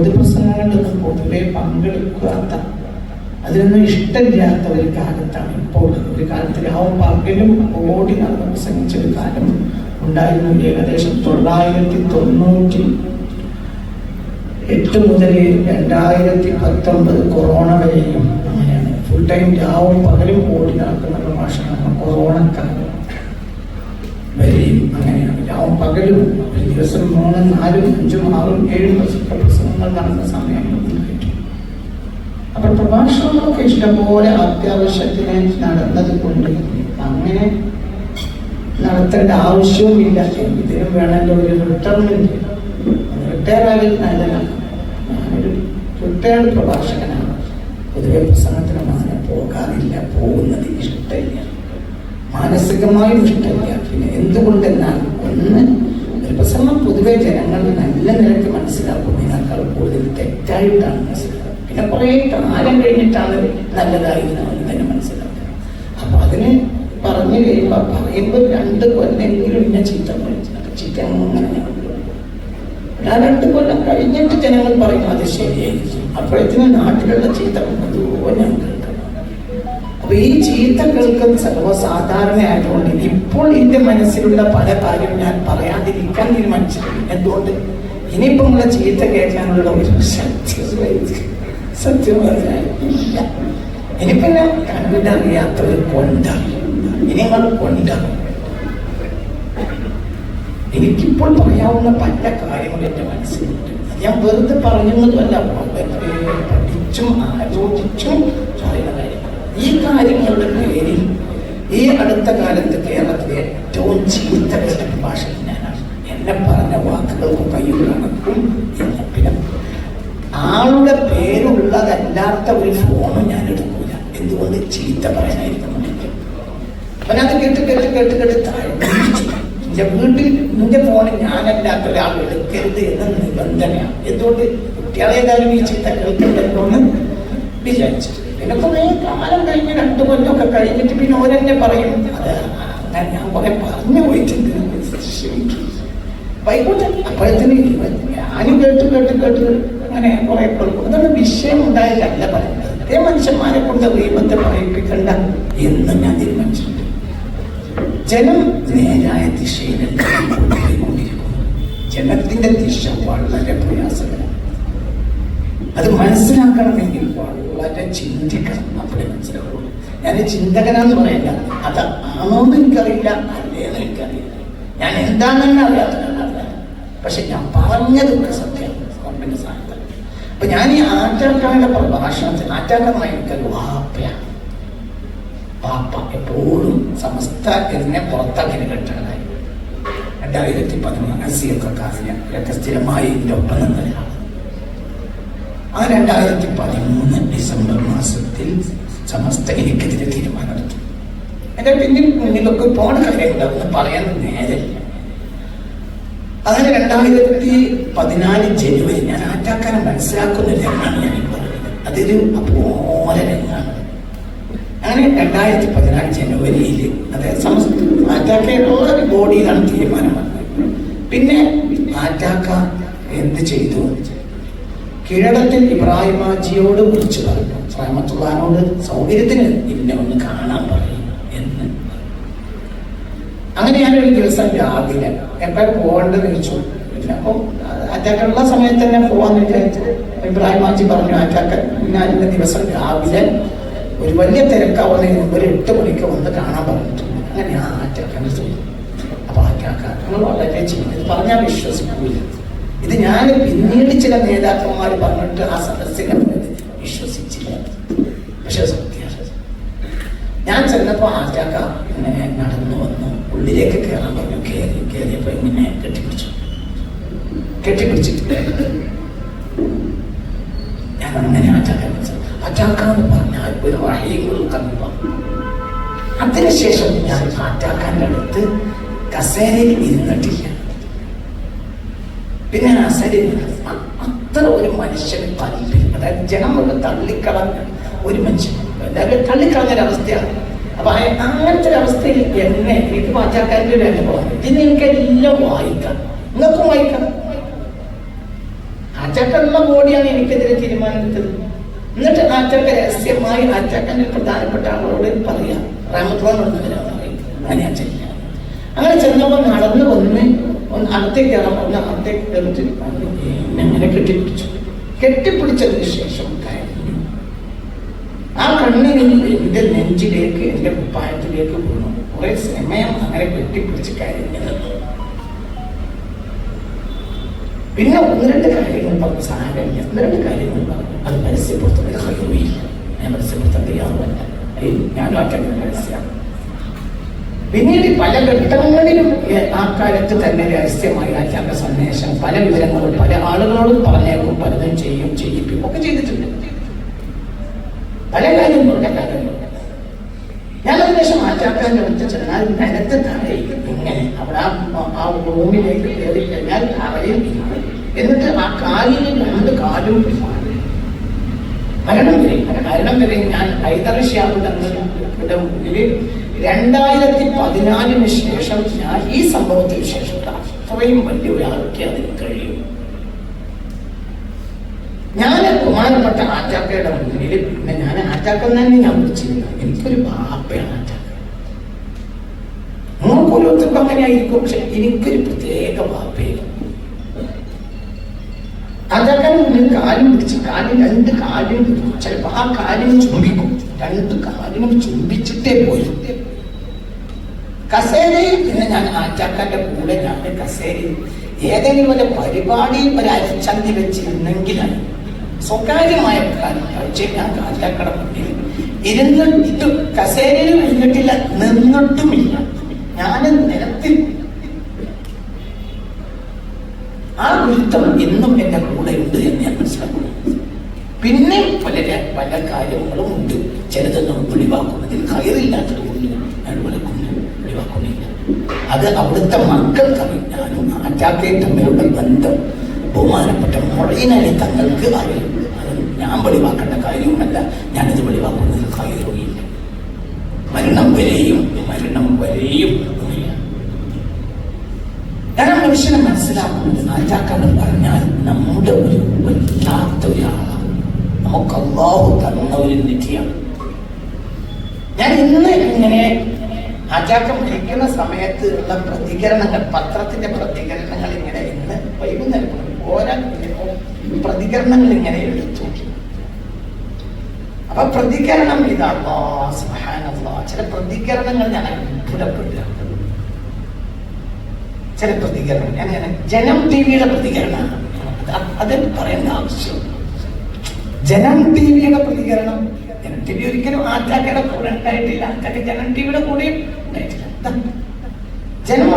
പൊതുപ്രസംഗങ്ങളിലൊന്നും പൊതുവെ പങ്കെടുക്കാത്ത അതിനൊന്നും ഇഷ്ടമില്ലാത്ത ഒരു കാലത്താണ് ഇപ്പോൾ ഒരു കാലത്ത് രാവും പകലും ഓടി നടന്ന് പ്രസംഗിച്ച ഒരു കാലം ഉണ്ടായിരുന്നു. ഏകദേശം തൊള്ളായിരത്തി തൊണ്ണൂറ്റി എട്ട് മുതൽ രണ്ടായിരത്തി പത്തൊമ്പത് കൊറോണ വരെയും അങ്ങനെയാണ്. ഫുൾ ടൈം രാവും പകലും ഓടി നടക്കുന്ന പ്രഭാഷണമാണ് കൊറോണക്കാലം. വരെയും അങ്ങനെയാണ് രാവും പകലും ദിവസം മൂന്നും നാലും അഞ്ചും ആറും ഏഴും വർഷത്തെ പ്രസംഗങ്ങൾ നടന്ന സമയം. അപ്പൊ പ്രഭാഷണങ്ങളൊക്കെ ഇഷ്ടംപോലെ അത്യാവശ്യത്തിന് നടന്നത് കൊണ്ട് അങ്ങനെ നടത്തേണ്ട ആവശ്യവുമില്ല. ഇതിനും വേണമെങ്കിൽ ഒരു റിട്ടയർമെന്റ് റിട്ടയർ ആയാലും നല്ലതാണ്. റിട്ടയർഡ് പ്രഭാഷകനാണ്. പൊതുവെ പ്രസംഗത്തിന് അങ്ങനെ പോകാറില്ല. പോകുന്നത് ഇഷ്ടമില്ല. മാനസികമായും ഇഷ്ടമില്ല പിന്നെ എന്തുകൊണ്ടെന്നാൽ ഒന്ന് ഒരു പ്രസംഗം പൊതുവെ ജനങ്ങൾ നല്ല നിലയ്ക്ക് മനസ്സിലാക്കുന്നതിനേക്കാൾ കൂടുതൽ തെറ്റായിട്ടാണ് മനസ്സിലാക്കുക. പിന്നെ കുറേ കാലം കഴിഞ്ഞിട്ടാണ് നല്ലതായി എന്ന് തന്നെ മനസ്സിലാക്കുക. അപ്പൊ അതിന് പറഞ്ഞു കഴിയുമ്പോൾ പറയുമ്പോൾ രണ്ട് കൊല്ലെങ്കിലും ഇന്ന ചീത്ത ചീത്ത ഞാൻ രണ്ട് കൊല്ലം കഴിഞ്ഞിട്ട് ജനങ്ങൾ പറയും അത് ശരിയായിരിക്കും. അപ്പോഴത്തേന് നാട്ടിലുള്ള ചീത്ത കേൾക്കണം അപ്പൊ ഈ ചീത്ത കേൾക്കുന്ന സർവസാധാരണയായതുകൊണ്ട് ഇപ്പോൾ എന്റെ മനസ്സിലുള്ള പല കാര്യം ഞാൻ പറയാതിരിക്കാൻ തീരുമാനിച്ചിട്ടുണ്ട്. എന്തുകൊണ്ട്? ഇനിയിപ്പോ നമ്മളെ ചീത്ത കേൾക്കാനുള്ള ഒരു സത്യം പറഞ്ഞാൽ ഇല്ല. ഇനി കൊണ്ട. കണ്ടറിയാത്തത് ഇനി നിങ്ങൾ കൊണ്ടാണ് എനിക്കിപ്പോൾ പറയാവുന്ന പല കാര്യങ്ങൾ എന്റെ മനസ്സിലുണ്ട്. ഞാൻ വെറുതെ പറഞ്ഞതല്ല പഠിച്ചും ആലോചിച്ചും പറയുന്ന കാര്യങ്ങൾ. ഈ കാര്യങ്ങളുടെ പേരിൽ ഈ അടുത്ത കാലത്ത് കേരളത്തിലെ ഏറ്റവും ചീത്ത കേട്ട ഭാഷ ഞാനാണ്. എന്നെ പറഞ്ഞ വാക്കുകൾക്ക് കയ്യിൽ കണക്കും എന്ന് പിന്നെ ആളുടെ പേരുള്ളതല്ലാത്ത ഒരു ഫോണും ഞാൻ എടുക്കൂല. എന്തുകൊണ്ട് ചീത്ത പറയാനായിരിക്കണം അവനത് കേട്ട് കേട്ട് കേട്ട് കേട്ട് താഴെ എന്റെ വീട്ടിൽ നിന്റെ ഫോണിൽ ഞാനല്ലാത്ത ഒരാൾ എടുക്കരുത് എന്ന നിബന്ധനയാണ്. എന്തുകൊണ്ട് കുട്ടികളെ ഏതായാലും ഈ ചീത്ത കേൾക്കണ്ടല്ലോ എന്ന് വിചാരിച്ചു പിന്നെ കുറെ കാലം കഴിഞ്ഞ് രണ്ടു കൊല്ലമൊക്കെ കഴിഞ്ഞിട്ട് പിന്നെ ഓരെന്നെ പറയും ഞാൻ കുറെ പറഞ്ഞു പോയിട്ടുണ്ട്. വൈകോട്ടെ അപ്പോഴത്തേന് ഞാനും കേട്ട് കേട്ട് കേട്ട് അങ്ങനെ കുറെ അതാണ് വിഷയം ഉണ്ടായിട്ടല്ല പറയുന്നത്. അതേ മനുഷ്യന്മാരെ കൊണ്ട് ദൈവത്തെ പറയിപ്പിക്കണ്ട എന്ന് ഞാൻ തീരുമാനിച്ചിട്ടുണ്ട്. ജനം നേരായ ദിശയിലല്ല ജനത്തിന്റെ ദിശ വളരെ പ്രയാസകരമാണ്. അത് മനസ്സിലാക്കണമെങ്കിൽ വളരെ ചിന്തിക്കണം. അപ്പോഴേ മനസ്സിലാവുള്ളൂ. ഞാൻ ചിന്തകനാന്ന് പറയല്ല അത് ആണോന്ന് എനിക്കറിയില്ല അല്ലേന്ന് എനിക്കറിയില്ല. ഞാൻ എന്താണെന്ന് അറിയാത്ത പക്ഷെ ഞാൻ പറഞ്ഞതൊക്കെ സത്യം. ഗവൺമെന്റ് സ്ഥാനത്ത് അപ്പൊ ഞാൻ ഈ ആറ്റാക്കാരുടെ പ്രഭാഷണത്തിൽ ആറ്റാക്കമായി എനിക്കൊരു വാപ്പയാണ്. പാപ്പ എപ്പോഴും സമസ്ത ഇതിനെ പുറത്താക്കി കെട്ടണതായി രണ്ടായിരത്തി പതിമൂന്ന് അസിയൊക്കെ ഇതൊക്കെ സ്ഥിരമായി ഇതിന്റെ ഒപ്പം നിന്നതാണ് ആ രണ്ടായിരത്തി പതിമൂന്ന് ഡിസംബർ മാസത്തിൽ സമസ്ത എനിക്കെതിരെ തീരുമാനമെടുത്തു എന്റെ പിന്നിൽ മുന്നിലൊക്കെ പോണ കാര്യങ്ങളെന്ന് പറയാൻ നേരമില്ല. അങ്ങനെ രണ്ടായിരത്തി പതിനാല് ജനുവരി ഞാൻ ആറ്റാക്കാനെ മനസ്സിലാക്കുന്ന രംഗമാണ് ഞാൻ പറയുന്നത് അതൊരു അപ്പോലെ രംഗമാണ്. അങ്ങനെ രണ്ടായിരത്തി പതിനാല് ജനുവരിയിൽ അതായത് സമസ്ത ആറ്റാക്കയുള്ള ബോഡിയിലാണ് തീരുമാനം വന്നത്. പിന്നെ ആറ്റാക്ക എന്ത് ചെയ്തു? കിഴടത്തിൽ ഇബ്രാഹിം ഹാജിയോട് വിളിച്ചു പറഞ്ഞു. ഇബ്രാഹിമത്തുള്ളഹാനോട് സൗകര്യത്തിന് ഇന്നെ ഒന്ന് കാണാൻ പറയും എന്ന്. അങ്ങനെ ഞാൻ ഒരു ദിവസം രാവിലെ എപ്പോഴും പോകേണ്ടത് പിന്നെ അപ്പം അറ്റാക്കുള്ള സമയത്ത് തന്നെ പോവാന്ന് വിചാരിച്ചു. ഇബ്രാഹിം ഹാജി പറഞ്ഞു അറ്റാക്ക ഞാൻ ഇന്ന ദിവസം രാവിലെ ഒരു വലിയ തിരക്കാവുന്നതിന് മുമ്പ് ഒരു എട്ട് മണിക്ക് വന്ന് കാണാൻ പറഞ്ഞിട്ടുണ്ട് അങ്ങനെ ആ അറ്റാക്കനെ ചെയ്തു അപ്പൊ അറ്റാക്ക നിങ്ങൾ വളരെ ചെയ്യുന്നത് പറഞ്ഞാൽ വിശ്വസിക്കൂല. ഇത് ഞാൻ പിന്നീട് ചില നേതാക്കന്മാർ പറഞ്ഞിട്ട് ആ സദസ്സിനെ വിശ്വസിച്ചില്ല. പക്ഷെ ഞാൻ ചെന്നപ്പോ ആചാക്ക ഇങ്ങനെ നടന്നു വന്നു. ഉള്ളിലേക്ക് കയറാൻ പറഞ്ഞു. കയറി കയറിയപ്പോ ഇങ്ങനെ കെട്ടിപ്പിടിച്ചു. കെട്ടിപ്പിടിച്ചിട്ട് ഞാൻ അങ്ങനെ ആചാക്ക ആറ്റാക്ക എന്ന് പറഞ്ഞാൽ ഒരു വഴികൾ കമ്പ അതിനുശേഷം ഞാൻ ആറ്റാക്കാന്റെ അടുത്ത് കസേരയിൽ ഇരുന്നിട്ടില്ല. പിന്നെ അസരിൽ അത്ര ഒരു മനുഷ്യന് താല്പര്യം അതായത് ജനം ഒന്ന് തള്ളിക്കളഞ്ഞ ഒരു മനുഷ്യൻ. എന്തായാലും തള്ളിക്കളഞ്ഞൊരവസ്ഥയാണ്. അപ്പൊ അങ്ങനത്തെ ഒരു അവസ്ഥയിൽ എന്നെ എനിക്ക് പാചകക്കാരുടെ ഒരു അനുഭവം. ഇതിന് എനിക്ക് എല്ലാം വായിക്കാം. നിങ്ങൾക്കും വായിക്കാം. അച്ചക്കനുള്ള ബോഡിയാണ് എനിക്കെതിരെ തീരുമാനമെടുത്തത് എന്നിട്ട് അച്ചക്ക രഹസ്യമായി അച്ചക്കന്റെ പ്രധാനപ്പെട്ട ആളോട് പറയാം. പറയും അങ്ങനെ ചെന്നപ്പോ നടന്നു വന്ന് ഒന്ന് അകത്തേക്ക് ഇറങ്ങുന്ന പറഞ്ഞ അകത്തേക്ക് കയറിട്ട് എന്നെ അങ്ങനെ കെട്ടിപ്പിടിച്ചു? കെട്ടിപ്പിടിച്ചതിന് ശേഷം കഴിഞ്ഞു ആ കണ്ണിന് എന്റെ നെഞ്ചിലേക്ക് എന്റെ കുപ്പായത്തിലേക്ക് വീണു. കുറെ സമയം അങ്ങനെ കെട്ടിപ്പിടിച്ച് കരഞ്ഞത് പിന്നെ ഒന്ന് രണ്ട് കാര്യങ്ങൾ പറഞ്ഞു സാരമില്ല. ഒന്ന് രണ്ട് കാര്യങ്ങൾ പറഞ്ഞു. അത് പരസ്യപ്പെടുത്തുന്നത് കഴിവില്ല ഞാൻ പരസ്യപ്പെടുത്താൻ തയ്യാറുമല്ല ഞാനും അറ്റങ്ങൾ പരസ്യമാണ്. പിന്നീട് പല ഘട്ടങ്ങളിലും ആ കാലത്ത് തന്നെ രഹസ്യമായി അച്ഛന്റെ സന്ദേശം പല വിവരങ്ങളും പല ആളുകളോടും പറഞ്ഞേക്കും പലതും ചെയ്യും ചെയ്യിപ്പിക്കും ഒക്കെ ചെയ്തിട്ടുണ്ട്. പല കാര്യങ്ങളും പല കാര്യങ്ങളും. ഞാൻ അതിനുശേഷം ആറ്റാക്കാൻ അടുത്ത് ചെന്നാൽ നിലത്ത് താഴേക്ക് ഇങ്ങനെ അവിടെ ആ ആ റൂമിലേക്ക് കയറി കഴിഞ്ഞാൽ തറയും എന്നിട്ട് ആ കാലിന് രണ്ട് കാലും മരണം വരെ മരണം വരെ ഞാൻ ഹൈദർഷ്യാവ് തങ്ങളുടെ മുന്നിൽ രണ്ടായിരത്തി പതിനാലിന് ശേഷം ഞാൻ ഈ സംഭവത്തിന് ശേഷം അത്രയും വലിയ ഒരാൾക്ക് അതിന് കഴിയും. ഞാൻ ബഹുമാനപ്പെട്ട ആറ്റാക്കയുടെ മുന്നിൽ പിന്നെ ഞാൻ ആറ്റാക്കം തന്നെ ഞാൻ വിളിച്ചിരുന്നു. എനിക്കൊരു ബാപ്പയാണ് ആറ്റാക്ക നിങ്ങൾക്ക് ഓരോരുത്തർക്കും അങ്ങനെ ആയിരിക്കും പക്ഷെ എനിക്കൊരു പ്രത്യേക ബാപ്പയാണ് ആറ്റാക്കാൻ മുന്നിൽ കാലും പിടിച്ച് കാലും രണ്ട് കാലും പിടിക്കും ചിലപ്പോൾ ആ കാലിന് ചുംബിക്കും. രണ്ട് കാലിനും ചുംബിച്ചിട്ടേ പോയി കസേരയിൽ പിന്നെ ഞാൻ ആറ്റാക്കാന്റെ കൂടെ ഞാൻ കസേരയിൽ ഏതെങ്കിലും ഒരു പരിപാടിയിൽ ഒരു അരിച്ചന്തി വെച്ചിരുന്നെങ്കിലാണ് സ്വകാര്യമായ കാഴ്ചയിൽ ഞാൻ കാറ്റാക്കട മുന്നിൽ ഇരുന്നിട്ടും കസേരയിൽ ഇരുന്നിട്ടില്ല നിന്നിട്ടുമില്ല. ഞാൻ നിലത്തിൽ ആ ഗുരുത്വം ഇന്നും എന്റെ കൂടെ ഉണ്ട് എന്ന് ഞാൻ മനസ്സിലാക്കുന്നു. പിന്നെ പല പല കാര്യങ്ങളും ഉണ്ട്. ചിലതൊന്നും ഒഴിവാക്കുന്നതിൽ കയറില്ലാത്തത് കൊണ്ട് ഞാൻ വിളക്കുന്നു വെളിവാക്കുന്നില്ല അത് അവിടുത്തെ മക്കൾക്കറിയും ഞാനും നാറ്റാക്കയും തമ്മിലുള്ള ബന്ധം ബഹുമാനപ്പെട്ട മൊഴയിനലി തങ്ങൾക്ക് അറിയും അത് ഞാൻ വെളിവാക്കേണ്ട കാര്യവുമല്ല. ഞാനത് വെളിവാക്കുന്നതിന് കയറുകയില്ല മരണം വരെയും മരണം വരെയും ഞാൻ മനുഷ്യനെ മനസ്സിലാക്കുന്നത് നാറ്റാക്കാന്ന് പറഞ്ഞാൽ നമ്മുടെ ഒരു വല്ലാത്ത ഒരാളാണ്. നമുക്ക് അള്ളാഹു തന്ന ഒരു നിധിയാണ് ഞാൻ ഇന്ന് ഇങ്ങനെ ആറ്റാക്കം ഭരിക്കുന്ന സമയത്ത് ഉള്ള പ്രതികരണങ്ങൾ പത്രത്തിന്റെ പ്രതികരണങ്ങൾ ഇങ്ങനെ ഇന്ന് വൈകുന്നേരം ഓരോ പ്രതികരണങ്ങൾ ഇങ്ങനെ എടുത്തു. അപ്പൊ പ്രതികരണം ഇതാണോ ചില പ്രതികരണങ്ങൾ ഞാൻ അത്ഭുതപ്പെട്ടു ചില പ്രതികരണം ഞാൻ ജനം ടി വിയുടെ പ്രതികരണമാണ് അത് പറയേണ്ട ആവശ്യം ജനം ടി വിയുടെ പ്രതികരണം. ജനം ടി വി ഒരിക്കലും ആറ്റാക്കയുടെ കൂടെ ഉണ്ടായിട്ടില്ല. ആറ്റാക്ക ജനം ടി വിയുടെ കൂടെയും ജനം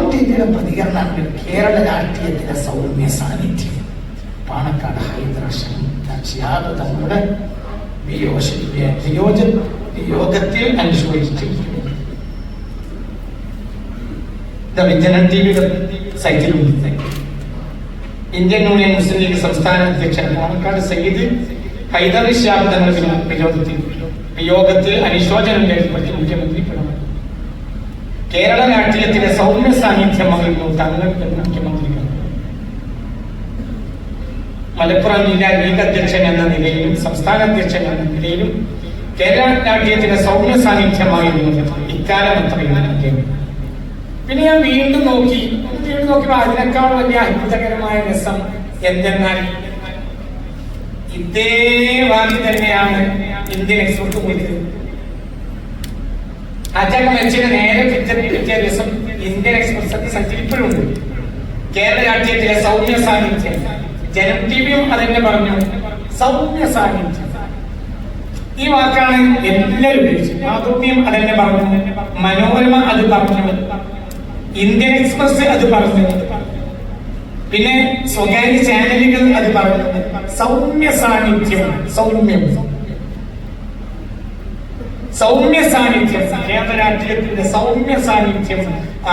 പ്രതികരണങ്ങൾ വിയുടെ കേരള രാഷ്ട്രീയത്തിലെ സൗമ്യ സാന്നിധ്യം. പാണക്കാട് ഹൈദരാബാദ് തങ്ങളുടെ വിയോജ വിയോജ വിയോഗത്തിൽ അനുശോചിച്ചു ജനൻ ടി വിയുടെ സൈറ്റിലുണ്ട് ഇന്ത്യൻ യൂണിയൻ മുസ്ലിം ലീഗ് സംസ്ഥാന അധ്യക്ഷൻ പാണക്കാട് സയ്യിദ് ഹൈദർ ഷാബ് തങ്ങളുടെ വിരോധത്തിൽ വിയോഗത്തിൽ അനുശോചനം രേഖപ്പെടുത്തി മുഖ്യമന്ത്രി കേരള രാഷ്ട്രീയത്തിലെ സൗമ്യ സാന്നിധ്യം വഹിക്കുന്നു തങ്ങൾക്ക് മുഖ്യമന്ത്രി മലപ്പുറം ജില്ലാ ലീഗ് അധ്യക്ഷൻ എന്ന നിലയിലും സംസ്ഥാന അധ്യക്ഷൻ എന്ന നിലയിലും കേരള രാഷ്ട്രീയത്തിലെ സൗമ്യ സാന്നിധ്യമായിരുന്നു ഇക്കാലം അത്രയും കേരളം പിന്നെ ഞാൻ വീണ്ടും നോക്കി വീണ്ടും നോക്കിയപ്പോ അതിനേക്കാൾ വലിയ അത്ഭുതകരമായ രസം എന്തെന്നാൽ ഇതേ വാക്ക് തന്നെയാണ് ഇന്ത്യൻ എക്സ്പോർട്ട് അജക വെച്ചിട്ട് നേരെ പിറ്റേ പിറ്റേ ഇന്ത്യൻ എക്സ്പ്രസ് സഞ്ചരിപ്പോഴുണ്ട് കേരള രാജ്യത്തിലെ സൗമ്യ സാന്നിധ്യം. ജനം ടി അതെന്നെ പറഞ്ഞു സൗമ്യ സാന്നിധ്യം. ഈ വാക്കാണ് എല്ലാവരും ഉപയോഗിച്ചത്. മാതൃഭൂമിയും അതെന്നെ പറഞ്ഞു മനോരമ അത് പറഞ്ഞു ഇന്ത്യൻ എക്സ്പ്രസ് അത് പറഞ്ഞു പിന്നെ സ്വകാര്യ ചാനലുകൾ അത് പറഞ്ഞു സൗമ്യ സാന്നിധ്യം സൗമ്യം. സൗമ്യ സാന്നിധ്യം കേരള രാഷ്ട്രീയത്തിന്റെ സൗമ്യ സാന്നിധ്യം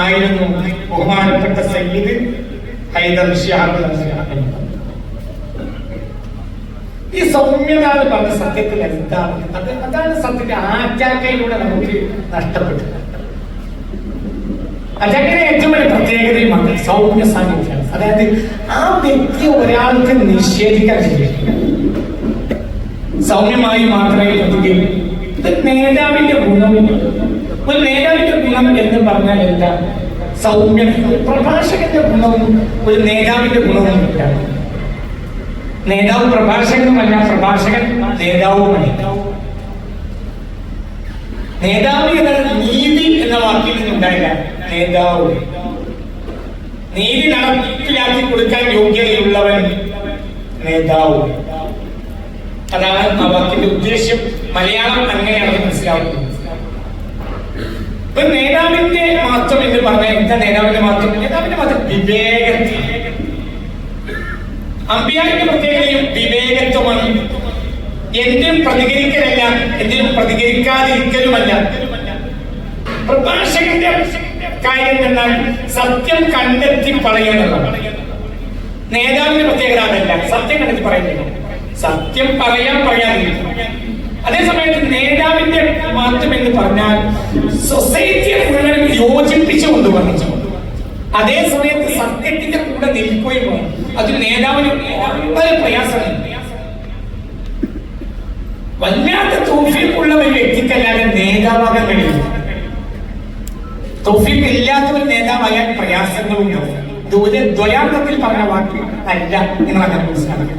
ആയിരുന്നു ബഹുമാനപ്പെട്ട സയ്യിദ് ഹൈദർ ഈ സൗമ്യത എന്ന് പറഞ്ഞ സത്യത്തിൽ എന്താണ്? അത് അതാണ് സത്യത്തിന്റെ ആറ്റാക്കയിലൂടെ നമുക്ക് നഷ്ടപ്പെട്ടു അജഗിനെ ഏറ്റവും വലിയ പ്രത്യേകതയുമാണ് സൗമ്യ സാന്നിധ്യം അതായത് ആ വ്യക്തി ഒരാൾക്ക് നിഷേധിക്കാൻ കഴിയും സൗമ്യമായി മാത്രമേ പ്രതികരിക്കൂ ഇത് നേതാവിന്റെ ഗുണം ഒരു നേതാവിന്റെ ഗുണം എന്ന് പറഞ്ഞാൽ എന്താ? സൗമ്യത. പ്രഭാഷകന്റെ ഗുണവും ഒരു നേതാവിന്റെ ഗുണവും ഇല്ല. നേതാവ് പ്രഭാഷകനുമല്ല പ്രഭാഷകൻ നേതാവുമല്ല. നേതാവ് എന്നത് നീതി എന്ന വാക്കിൽ നിന്നുണ്ടായില്ല. നേതാവ്. നീതി നടപ്പിലാക്കി കൊടുക്കാൻ യോഗ്യതയുള്ളവൻ നേതാവ്. അതാണ് ആ വാക്കിന്റെ ഉദ്ദേശ്യം. മലയാളം അങ്ങനെയാണ് മനസ്സിലാവുന്നത്. ഇപ്പൊ നേതാവിന്റെ മാത്രം എന്ന് പറഞ്ഞാൽ എന്താ നേതാവിന്റെ മാത്രം നേതാവിന്റെ മാത്രം വിവേകത്തിൽ അമ്പിയാന്റെ പ്രത്യേകതയും വിവേകത്വമാണ്. എന്തിനും പ്രതികരിക്കലല്ല എന്തിനും പ്രതികരിക്കാതിരിക്കലുമല്ല. പ്രഭാഷകന്റെ കാര്യം എന്നാൽ സത്യം കണ്ടെത്തി പറയണം നേതാവിന്റെ പ്രത്യേകത അതല്ല സത്യം കണ്ടെത്തി പറയുന്നില്ല സത്യം പറയാൻ പറയാതിരിക്കും. അതേസമയത്ത് നേതാവിന്റെ മാറ്റം എന്ന് പറഞ്ഞാൽ സൊസൈറ്റിയെ മുഴുവനും യോജിപ്പിച്ചു കൊണ്ടുവന്നു അതേ സമയത്ത് സത്യത്തിന്റെ കൂടെ നിൽക്കുകയും വേണം അത് നേതാവിന് വളരെ പ്രയാസമാണ് വല്ലാത്ത തോഫീക്കുള്ള ഒരു വ്യക്തിക്കല്ലാതെ നേതാവാകാൻ കഴിയില്ല. തോഫീക്ക് ഇല്ലാത്ത ഒരു നേതാവായാൽ പ്രയാസങ്ങളുണ്ടാവും ദ്വയാർത്ഥത്തിൽ പറഞ്ഞ വാക്ക് അല്ല എന്ന് അങ്ങനെ മനസ്സിലാക്കണം.